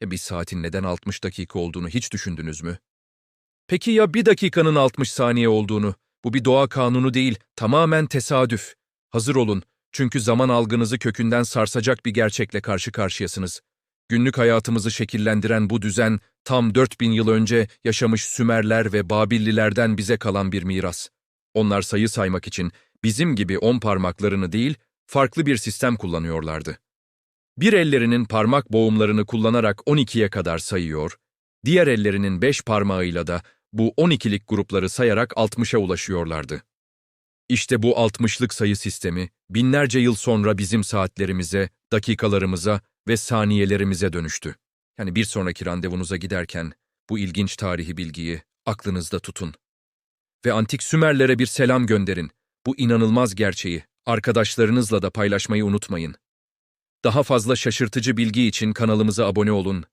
Ya bir saatin neden 60 dakika olduğunu hiç düşündünüz mü? Peki ya bir dakikanın 60 saniye olduğunu? Bu bir doğa kanunu değil, tamamen tesadüf. Hazır olun, çünkü zaman algınızı kökünden sarsacak bir gerçekle karşı karşıyasınız. Günlük hayatımızı şekillendiren bu düzen, tam 4000 yıl önce yaşamış Sümerler ve Babillilerden bize kalan bir miras. Onlar sayı saymak için bizim gibi on parmaklarını değil, farklı bir sistem kullanıyorlardı. Bir ellerinin parmak boğumlarını kullanarak 12'ye kadar sayıyor, diğer ellerinin beş parmağıyla da bu 12'lik grupları sayarak 60'a ulaşıyorlardı. İşte bu 60'lık sayı sistemi binlerce yıl sonra bizim saatlerimize, dakikalarımıza ve saniyelerimize dönüştü. Yani bir sonraki randevunuza giderken bu ilginç tarihi bilgiyi aklınızda tutun. Ve antik Sümerlere bir selam gönderin. Bu inanılmaz gerçeği arkadaşlarınızla da paylaşmayı unutmayın. Daha fazla şaşırtıcı bilgi için kanalımıza abone olun